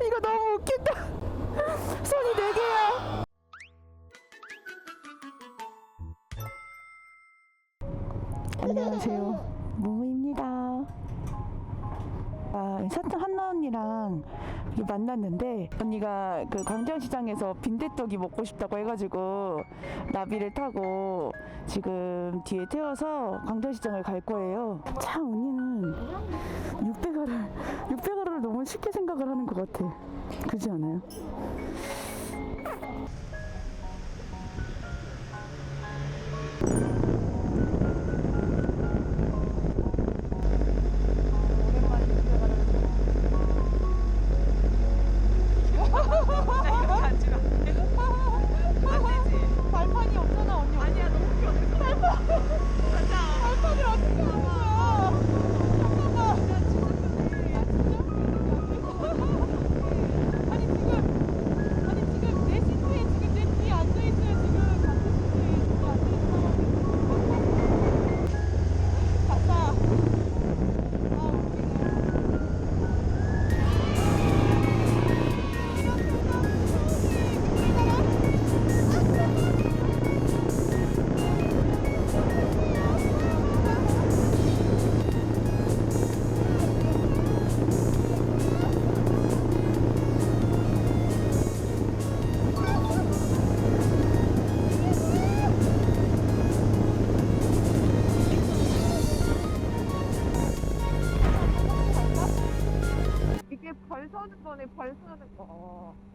이거 너무 웃긴다. 손이 네 개야. 안녕하세요. 무무입니다. 아, 사탕 한나 언니랑 만났는데 언니가 그 광장시장에서 빈대떡이 먹고 싶다고 해가지고 나비를 타고 지금 뒤에 태워서 광장시장을 갈 거예요. 참 언니는 육배가를 육배가를 너무 쉽게 생각을 하는 것 같아. 그렇지 않아요?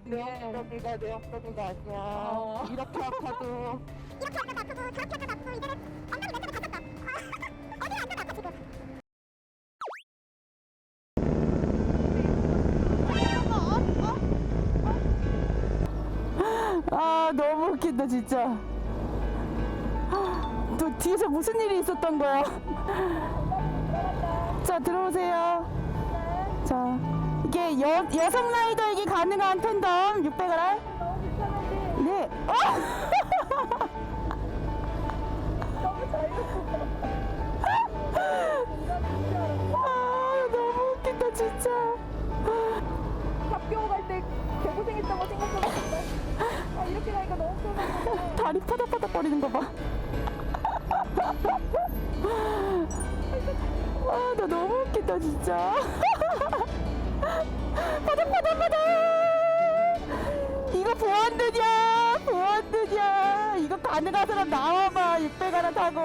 내 엉덩이가 아니야. 이렇게 아파도. 이렇게 아파도 아프고 저렇게 아파도 아프고 이제는 엉덩이 몇 개도 다쳤다. 어디가 안 아파 지금. 아 너무 웃긴다 진짜 또 뒤에서 무슨 일이 있었던 거야 자 들어오세요 자 이게 여, 여성 라이더에게 가능한 팬덤 600을 네 어? 아 너무 웃긴다 진짜 학교 갈 때 개고생했다고 생각하는데. 아, 이렇게 가니까 너무 편하네. 다리 파닥파닥 거리는 거 봐. 아, 나 너무 웃긴다, 진짜. 파닥파닥파닥! 이거 보안드냐? 보안드냐? 이거 가능한 사람 나와봐. 600 하나 타고.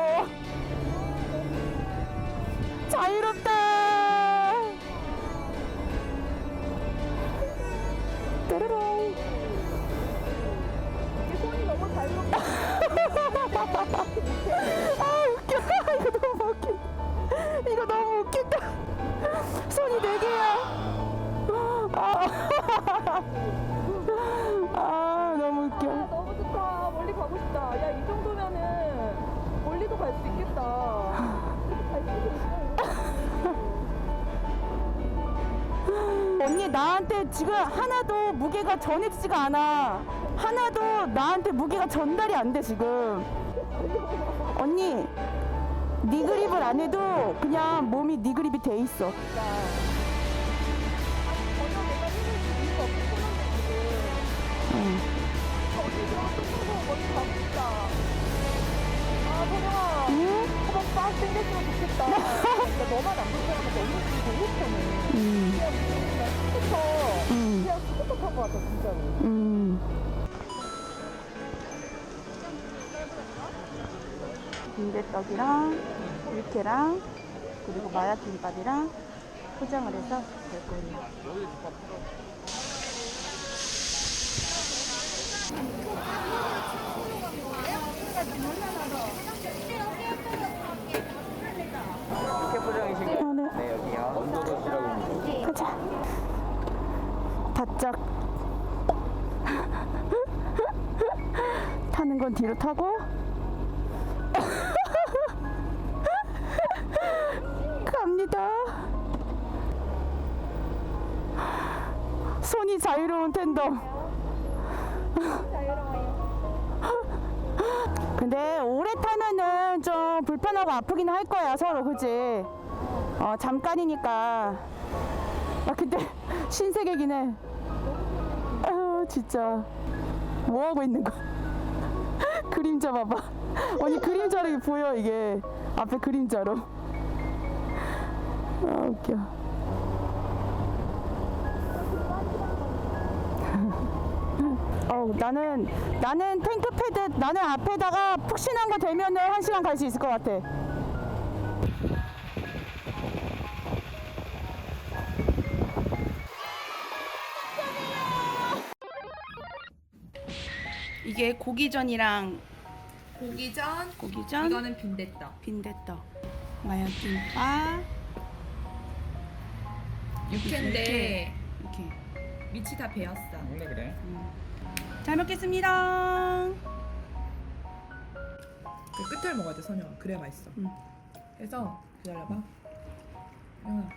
자유롭다! 따라랑. 나한테 지금 하나도 무게가 전해지지가 않아 하나도 나한테 무게가 전달이 안 돼 지금 언니 네 그립을 안 해도 그냥 몸이 네 그립이 돼 있어. 응. 그러니까 너만 안 불편하면 너무 너무 편해. 응. 그냥 그냥 스쿠터, 응. 그냥 스쿠터 탄 것 같아 진짜로. 음. 빈대떡이랑 육회랑 그리고 마야김밥이랑 포장을 해서 될 거예요. 바짝 타는 건 뒤로 타고 갑니다. 손이 자유로운 텐덤. 근데 오래 타면은 좀 불편하고 아프긴 할 거야 서로 그지? 어 잠깐이니까. 아 근데 신세계긴 해. 진짜 뭐 하고 있는 거? 그림자 봐봐. 언니 그림자로 보여 이게 앞에 그림자로. 아 웃겨. 어 나는 나는 탱크 패드 나는 앞에다가 푹신한 거 대면은 한 시간 갈 수 있을 것 같아. 이게 고기전이랑 고기전, 고기전 이거는 빈대떡. 빈대떡 마요김밥 육회인데 이렇게 밑이 다 배었어. 원래 그래. 잘 먹겠습니다. 그 끝을 먹어야 돼, 선영아. 그래야 맛있어. 응. 그래서 기다려봐. 영아,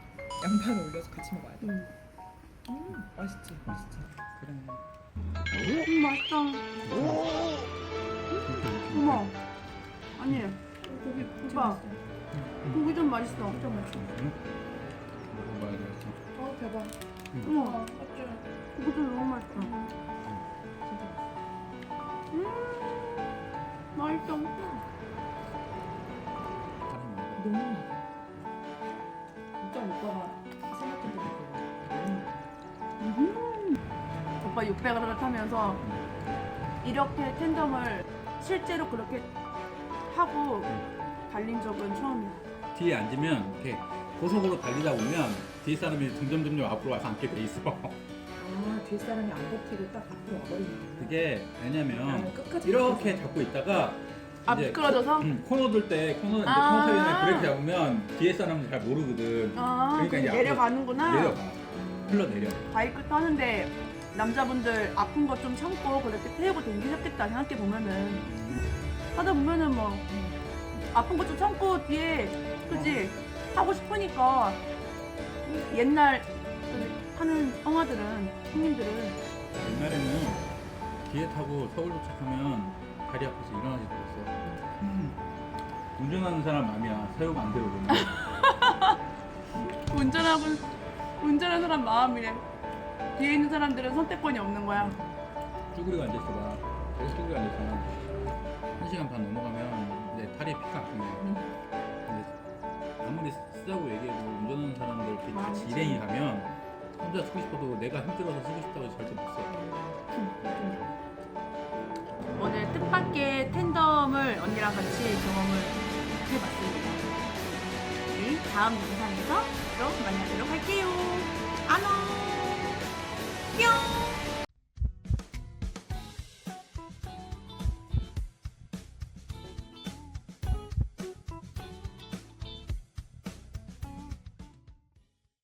양파를 올려서 같이 먹어야 돼. 음. 음, 맛있지, 맛있지. 그래. 음 맛있다. 어머 아니 고기 오빠. 고기 좀 맛있어. 좀 맛있어. 먹어봐야 되겠어. 어, 대박. 어머 어, 어째. 고기 좀 너무 맛있어. 진짜 맛있어. 음 맛있어. 너무 진짜 오빠 600을 타면서 이렇게 텐덤을 실제로 그렇게 하고 달린 적은 처음이야. 뒤에 앉으면 이렇게 고속으로 달리다 보면 뒤에 사람이 점점 점점 앞으로 와서 앉게 돼 있어. 아, 뒤에 사람이 안 버티고 딱 앞으로 와버리는 거야. 그게 왜냐면 나는 끝까지 이렇게 잡고 있다가 아 이제 미끄러져서? 음, 코너 돌 때 코너 이제 아. 코너 사이에 브레이크 잡으면 뒤에 사람은 잘 모르거든. 아 그러니까 그럼 이제 내려가는구나. 내려가. 흘러 내려. 바이크 타는데 남자분들 아픈 거 좀 참고 그렇게 태우고 댕기셨겠다 생각해 보면은 하다 보면은 뭐 아픈 거 좀 참고 뒤에 그지 하고 싶으니까 옛날 그 하는 형아들은 형님들은 옛날에는 뒤에 타고 서울 도착하면 다리 아파서 일어나지도 못했어. 음. 운전하는 사람 마음이야. 세우면 안 되거든. 운전하고 운전하는 사람 마음이래 뒤에 있는 사람들은 선택권이 없는 거야 쭈그리고 앉아있어봐. 계속 쭈그리고 앉아있잖아. 한 시간 반 넘어가면 이제 다리에 피가 안 통해. 근데 아무리 쓰자고 얘기해도 운전하는 사람들 이렇게 같이 맞지. 일행이 가면 혼자 쓰고 싶어도 내가 힘들어서 쓰고 싶다고 해서 절대 못 써. 오늘 뜻밖의 텐덤을 언니랑 같이 경험을 해봤습니다 우리 다음 영상에서 또 만나도록 할게요 안녕